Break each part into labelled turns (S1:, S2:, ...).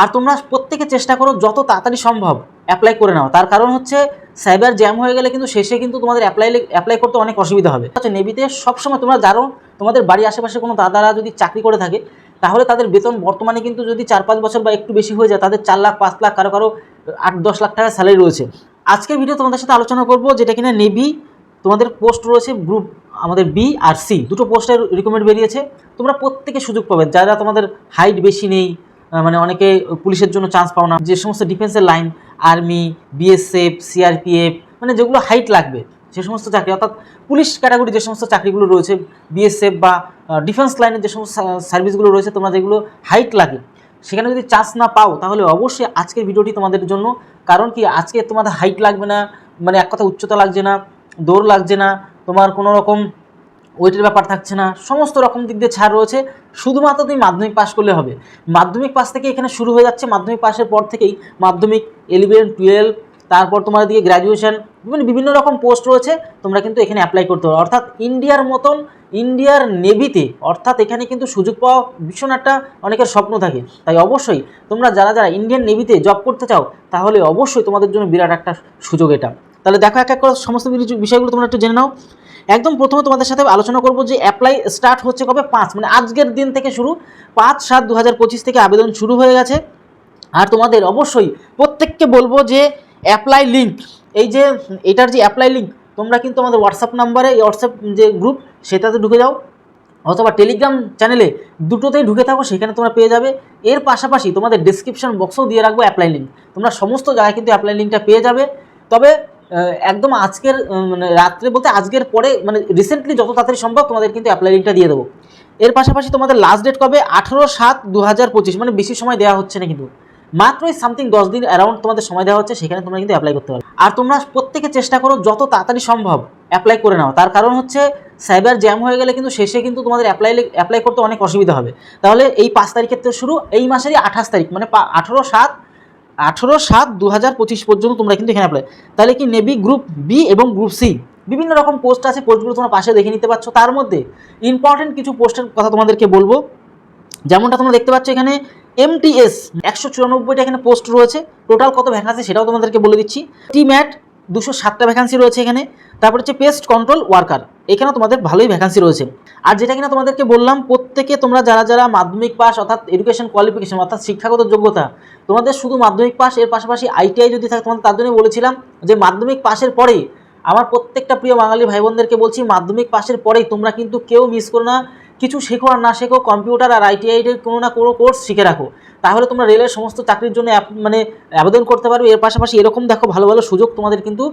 S1: আর তোমরা প্রত্যেকে চেষ্টা করো যত তাড়াতাড়ি সম্ভব অ্যাপ্লাই করে নাও। তার কারণ হচ্ছে সাইবার জ্যাম হয়ে গেলে কিন্তু শেষে কিন্তু তোমাদের অ্যাপ্লাই অ্যাপ্লাই করতে অনেক অসুবিধা হবে। আচ্ছা নেভিতে সবসময় তোমরা জানো, তোমাদের বাড়ির আশেপাশে কোনো দাদারা যদি চাকরি করে থাকে, তাহলে তাদের বেতন বর্তমানে কিন্তু যদি চার পাঁচ বছর বা একটু বেশি হয়ে যায়, তাদের চার লাখ, পাঁচ লাখ, কারও কারও আট, দশ লাখ টাকা স্যালারি রয়েছে। আজকের ভিডিও তোমাদের সাথে আলোচনা করব যেটা কিনা নেভি তোমাদের পোস্ট রয়েছে গ্রুপ আমাদের বি আর সি দুটো পোস্টের রিকমেন্ড বেরিয়েছে। তোমরা প্রত্যেকে সুযোগ পাবে। যারা তোমাদের হাইট বেশি নেই মানে অনেকে পুলিশের জন্য চান্স পাও না। যে সমস্ত ডিফেন্সের লাইন আর্মি বিএসএফ সিআরপিএফ মানে যেগুলো হাইট লাগবে, সে সমস্ত চাকরি, অর্থাৎ পুলিশ ক্যাটাগরি যে সমস্ত চাকরিগুলো রয়েছে বিএসএফ বা ডিফেন্স লাইনের যে সমস্ত সার্ভিসগুলো রয়েছে, তোমরা যেগুলো হাইট লাগে, সেখানে যদি চান্স না পাও, তাহলে অবশ্যই আজকের ভিডিওটি তোমাদের জন্য। কারণ কি, আজকে তোমাদের হাইট লাগবে না মানে এক কথা উচ্চতা লাগছে না, দৌড় লাগছে না, তোমার কোনো রকম ওয়েটের ব্যাপার থাকছে না। সমস্ত রকম দিক দিয়ে ছাড় রয়েছে। শুধুমাত্র তুমি মাধ্যমিক পাস করলে হবে। মাধ্যমিক পাস থেকে এখানে শুরু হয়ে যাচ্ছে। মাধ্যমিক পাসের পর থেকেই মাধ্যমিক ইলেভেন টুয়েলভ তারপর তোমার দিকে গ্র্যাজুয়েশন মানে বিভিন্ন রকম পোস্ট রয়েছে। তোমরা কিন্তু এখানে অ্যাপ্লাই করতে পারো। অর্থাৎ ইন্ডিয়ার মতন ইন্ডিয়ার নেভিতে, অর্থাৎ এখানে কিন্তু সুযোগ পাওয়া ভীষণ একটা অনেকের স্বপ্ন থাকে। তাই অবশ্যই তোমরা যারা যারা ইন্ডিয়ান নেভিতে জব করতে চাও, তাহলে অবশ্যই তোমাদের জন্য বিরাট একটা সুযোগ এটা। তাহলে দেখো এক এক করে সমস্ত বিষয়গুলো তোমরা একটু জেনে নাও। একদম প্রথমে তোমাদের সাথে আলোচনা করব যে অ্যাপ্লাই স্টার্ট হচ্ছে কবে পাঁচ মানে আজকের দিন থেকে শুরু পাঁচ সাত দু থেকে আবেদন শুরু হয়ে গেছে। আর তোমাদের অবশ্যই প্রত্যেককে বলব যে অ্যাপ্লাই লিঙ্ক এই যে এটার যে অ্যাপ্লাই লিঙ্ক তোমরা কিন্তু আমাদের হোয়াটসঅ্যাপ নাম্বারে এই হোয়াটসঅ্যাপ যে গ্রুপ সেটাতে ঢুকে যাও। অথবা টেলিগ্রাম চ্যানেলে দুটোতেই ঢুকে থাকো, সেখানে তোমরা পেয়ে যাবে। এর পাশাপাশি তোমাদের ডিসক্রিপশন বক্সও দিয়ে রাখব অ্যাপ্লাই লিঙ্ক তোমরা সমস্ত জায়গায় কিন্তু অ্যাপ্লাই লিঙ্কটা পেয়ে যাবে। তবে একদম আজকের মানে রাত্রে বলতে আজকের পরে মানে রিসেন্টলি যত তাড়াতাড়ি সম্ভব তোমাদের কিন্তু অ্যাপ্লাই লিঙ্কটা দিয়ে দেবো। এর পাশাপাশি তোমাদের লাস্ট ডেট কবে? আঠেরো সাত দু হাজার পঁচিশ মানে বেশি সময় দেওয়া হচ্ছে না কিন্তু। মাত্রই সামথিং দশ দিন অ্যারাউন্ড তোমাদের সময় দেওয়া হচ্ছে, সেখানে তোমরা কিন্তু অ্যাপ্লাই করতে পারো আর তোমরা প্রত্যেকে চেষ্টা করো যত তাড়াতাড়ি সম্ভব অ্যাপ্লাই করে নাও। তার কারণ হচ্ছে সাইবার জ্যাম হয়ে গেলে কিন্তু শেষে কিন্তু তোমাদের অ্যাপ্লাই অ্যাপ্লাই করতে অনেক অসুবিধা হবে। তাহলে এই পাঁচ তারিখের থেকে শুরু, এই মাসেরই আঠাশ তারিখ মানে আঠেরো সাত আঠেরো সাত দু হাজার পঁচিশ পর্যন্ত তোমরা কিন্তু এখানে অ্যাপ্লাই তাহলে কি নেভি গ্রুপ বি এবং গ্রুপ সি বিভিন্ন রকম পোস্ট আছে পোস্টগুলো তোমরা পাশে দেখে নিতে পারছ। তার মধ্যে ইম্পর্টেন্ট কিছু পোস্টের কথা তোমাদেরকে বলব। যেমনটা তোমরা দেখতে পাচ্ছ এখানে এমটিএস একশো চুরানব্বইটা এখানে পোস্ট রয়েছে। টোটাল কত ভ্যাকান্সি সেটাও তোমাদেরকে বলে দিচ্ছি। টিম্যাট দুশো সাতটা ভ্যাকান্সি রয়েছে এখানে। তারপর হচ্ছে পেস্ট কন্ট্রোল ওয়ার্কার এখানে তোমাদের ভালোই ভ্যাকান্সি রয়েছে। আর যেটা কিনা তোমাদেরকে বললাম, প্রত্যেকে তোমরা যারা যারা মাধ্যমিক পাস অর্থাৎ এডুকেশন কোয়ালিফিকেশন অর্থাৎ শিক্ষাগত যোগ্যতা, তোমাদের শুধু মাধ্যমিক পাস এর পাশাপাশি আইটিআই যদি থাকে, তোমাদের তার জন্যই বলেছিলাম যে মাধ্যমিক পাশের পরেই আমার প্রত্যেকটা প্রিয় বাঙালি ভাই বোনদেরকে বলছি, মাধ্যমিক পাশের পরেই তোমরা কিন্তু কেউ মিস করো না। কিছু শেখো আর না শেখো কম্পিউটার আর আইটিআই এর কোনো না কোনো কোর্স শিখে রাখো। তাহলে তোমরা রেলের সমস্ত চাকরির জন্য মানে আবেদন করতে পারবে। এর পাশাপাশি এরকম দেখো, ভালো ভালো সুযোগ তোমাদের কিন্তু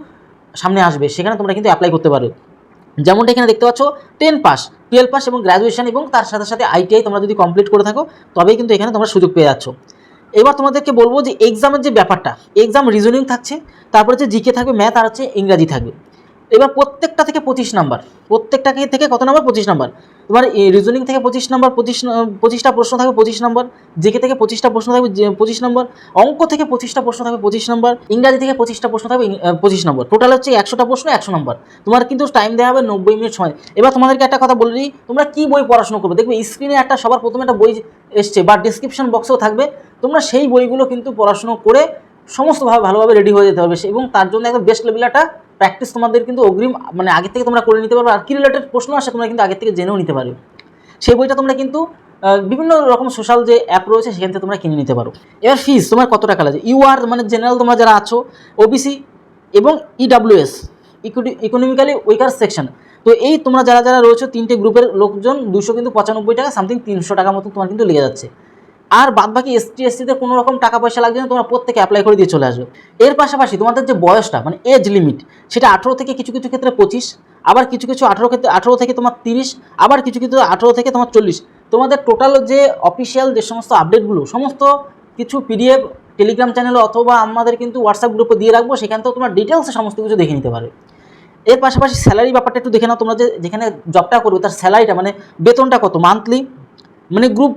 S1: সামনে আসবে, সেখানে তোমরা কিন্তু অ্যাপ্লাই করতে পারো। যেমনটা এখানে দেখতে পাচ্ছ টেন পাস টুয়েলভ পাস এবং গ্র্যাজুয়েশন এবং তার সাথে সাথে আইটিআই তোমরা যদি কমপ্লিট করে থাকো, তবেই কিন্তু এখানে তোমরা সুযোগ পেয়ে যাচ্ছ। এবার তোমাদেরকে বলব যে এক্সামের যে ব্যাপারটা এক্সাম রিজনিং থাকছে, তারপরে হচ্ছে জিকে থাকবে ম্যাথ আর হচ্ছে ইংরাজি থাকবে। এবার প্রত্যেকটা থেকে পঁচিশ নাম্বার। প্রত্যেকটা থেকে কত নাম্বার? পঁচিশ নাম্বার। তোমার রিজনিং থেকে পঁচিশ নাম্বার, পঁচিশ, পঁচিশটা প্রশ্ন থাকবে পঁচিশ নাম্বার। জিকে থেকে পঁচিশটা প্রশ্ন থাকবে পঁচিশ নম্বর। অঙ্ক থেকে পঁচিশটা প্রশ্ন থাকবে পঁচিশ নম্বর। ইংরাজি থেকে পঁচিশটা প্রশ্ন থাকবে পঁচিশ নম্বর। টোটাল হচ্ছে একশোটা প্রশ্ন, একশো নম্বর। তোমার কিন্তু টাইম দেওয়া হবে নব্বই মিনিট সময়। এবার তোমাদেরকে একটা কথা বলে দিই, তোমরা কী বই পড়াশোনা করবে? দেখবে স্ক্রিনে একটা সবার প্রথমে একটা বই এসছে বা ডিসক্রিপশন বক্সেও থাকবে। তোমরা সেই বইগুলো কিন্তু পড়াশুনো করে সমস্তভাবে ভালোভাবে রেডি হয়ে যেতে হবে এবং তার জন্য একদম বেস্ট লেভেল একটা প্র্যাকটিস তোমাদের কিন্তু অগ্রিম মানে আগে থেকে তোমরা করে নিতে পারবে। আর কি রিলেটেড প্রশ্ন আসে, তোমরা কিন্তু আগে থেকে জেনেও নিতে পারবে। সেই বইটা তোমরা কিন্তু বিভিন্ন রকম সোশ্যাল যে অ্যাপ রয়েছে, সেখান থেকে তোমরা কিনে নিতে পারো। এবার ফিস তোমার কত টাকা লাগে? ইউ আর মানে জেনারেল তোমরা যারা আছো ওবিসি এবং ইডাব্লিউএস ইকোনমিক্যালি উইকার সেকশন তো এই তোমরা যারা যারা রয়েছে, তিনটে গ্রুপের লোকজন দুশো কিন্তু পঁচানব্বই টাকা সামথিং তিনশো টাকা মতো তোমার কিন্তু লেগে যাচ্ছে। আর বাদ বাকি এসটি এসসিতে কোনো রকম টাকা পয়সা লাগবে না, তোমরা প্রত্যেকে অ্যাপ্লাই করে দিয়ে চলে আসবে। এর পাশাপাশি তোমাদের যে বয়সটা মানে এজ লিমিট সেটা আঠেরো থেকে কিছু কিছু ক্ষেত্রে পঁচিশ, আবার কিছু কিছু আঠেরো ক্ষেত্রে, আঠেরো থেকে তোমার তিরিশ, আবার কিছু কিছু আঠেরো থেকে তোমার চল্লিশ। তোমাদের টোটাল যে অফিসিয়াল যে সমস্ত আপডেটগুলো সমস্ত কিছু পিডিএফ টেলিগ্রাম চ্যানেলে অথবা আমাদের কিন্তু হোয়াটসঅ্যাপ গ্রুপে দিয়ে রাখব, সেখান থেকে তোমার ডিটেলসে সমস্ত কিছু দেখে নিতে পারবে। এর পাশাপাশি স্যালারি ব্যাপারটা একটু দেখে নাও তোমরা যে, যেখানে জবটা করবে, তার স্যালারিটা মানে বেতনটা কত মান্থলি মানে গ্রুপ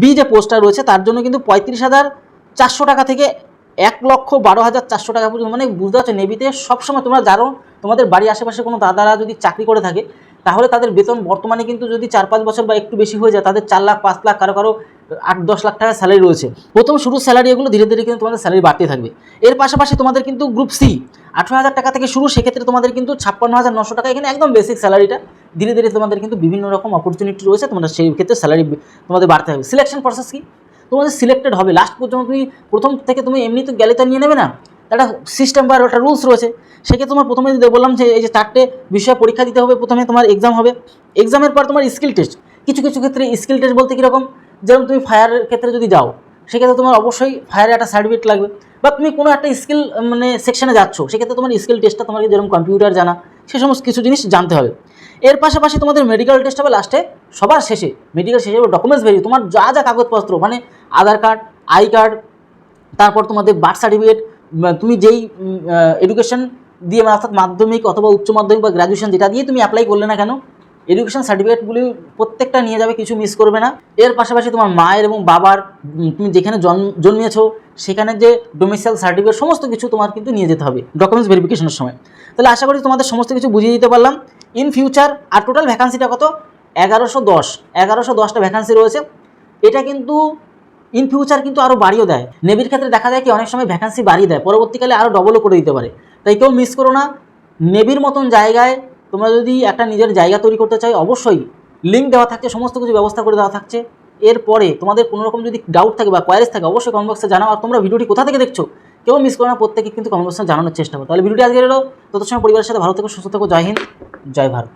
S1: বি যে পোস্টটা রয়েছে, তার জন্য কিন্তু পঁয়ত্রিশ হাজার চারশো টাকা থেকে এক লক্ষ বারো হাজার চারশো টাকা পর্যন্ত মানে বুঝতে পারছ, নেভিতে সবসময় তোমরা জানো তোমাদের বাড়ির আশেপাশে কোনো দাদারা যদি চাকরি করে থাকে, তাহলে তাদের বেতন বর্তমানে কিন্তু যদি চার পাঁচ বছর বা একটু বেশি হয়ে যায়, তাদের চার লাখ, পাঁচ লাখ, কারও কারও আট দশ লাখ টাকা স্যালারি রয়েছে। প্রথম শুরু স্যালারি এগুলো ধীরে ধীরে কিন্তু তোমাদের স্যালারি বাড়তে থাকবে। এর পাশাপাশি তোমাদের কিন্তু গ্রুপ সি আঠেরো হাজার টাকা থেকে শুরু, সেক্ষেত্রে তোমাদের কিন্তু ছাপ্পান্ন হাজার নশো টাকা, এখানে একদম বেসিক স্যালারিটা ধীরে ধীরে তোমাদের কিন্তু বিভিন্ন রকম অপরচুনিটি রয়েছে, তোমাদের সেই ক্ষেত্রে স্যালারি তোমাদের বাড়তে হবে সিলেকশন প্রসেস কি? তোমাদের সিলেক্টেড হবে। লাস্ট পর্যন্ত তুমি প্রথম থেকে তুমি এমনি তো গেলে তো নিয়ে নেবে না? একটা সিস্টেম বা একটা রুলস রয়েছে। সেক্ষেত্রে তোমার প্রথমে বললাম যে এই যে চারটে বিষয়ে পরীক্ষা দিতে হবে, প্রথমে তোমার এক্সাম হবে। এক্সামের পর তোমার স্কিল টেস্ট কিছু কিছু ক্ষেত্রে স্কিল টেস্ট বলতে কীরকম? যেমন তুমি ফায়ারের ক্ষেত্রে যদি যাও, সেক্ষেত্রে তোমার অবশ্যই ফায়ারের একটা সার্টিফিকেট লাগবে। বা তুমি কোনো একটা স্কিল মানে সেকশনে যাচ্ছ, সেক্ষেত্রে তোমার স্কিল টেস্টটা তোমাকে যেরকম কম্পিউটার জানা, সে সমস্ত কিছু জিনিস জানতে হবে। এর পাশাপাশি তোমাদের মেডিকেল টেস্ট হবে লাস্টে সবার শেষে মেডিকেল শেষে ডকুমেন্টস ভেরি তোমার যা যা কাগজপত্র মানে আধার কার্ড আই কার্ড তারপর তোমাদের বার্থ সার্টিফিকেট তুমি যেই এডুকেশন দিয়ে অর্থাৎ মাধ্যমিক অথবা উচ্চ মাধ্যমিক বা গ্র্যাজুয়েশন যেটা দিয়ে তুমি অ্যাপ্লাই করলে না কেন এডুকেশন সার্টিফিকেটগুলি প্রত্যেকটা নিয়ে যাবে, কিছু মিস করবে না। এর পাশাপাশি তোমার মায়ের এবং বাবার তুমি যেখানে জন্ম জন্মিয়েছো, সেখানে যে ডোমিসাইল সার্টিফিকেট সমস্ত কিছু তোমার কিন্তু নিয়ে যেতে হবে ডকুমেন্টস ভেরিফিকেশনের সময়। তাহলে আশা করি তোমাদের সমস্ত কিছু বুঝিয়ে দিতে পারলাম। ইন ফিউচার আর টোটাল ভ্যাকান্সিটা কত? এগারোশো দশ। এগারোশো দশটা ভ্যাকান্সি রয়েছে। এটা কিন্তু ইন ফিউচার কিন্তু আরও বাড়িয়েও দেয়। নেভির ক্ষেত্রে দেখা যায় কি, অনেক সময় ভ্যাকান্সি বাড়িয়ে দেয়। পরবর্তীকালে আরও ডবলও করে দিতে পারে। তাই কেউ মিস করো না। নেভির মতন জায়গায় তোমরা যদি একটা নিজের জায়গা তৈরি করতে চাই, অবশ্যই লিঙ্ক দেওয়া থাকছে, সমস্ত কিছু ব্যবস্থা করে দেওয়া থাকছে। এরপরে তোমাদের কোনো রকম যদি ডাউট থাকে বা কোয়ারিজ থাকে, অবশ্যই কমেন্ট বক্সে জানাও। আর তোমরা ভিডিওটি কোথা থেকে দেখছ, কেউ মিস করো না, প্রত্যেকে কিন্তু কমেন্ট বক্সে জানানোর চেষ্টা করো। তাহলে ভিডিওটি আজকে এলো। তত সময় পরিবারের সাথে ভালো থেকো, সুস্থ থেকো। জয় হিন্দ, জয় ভারত।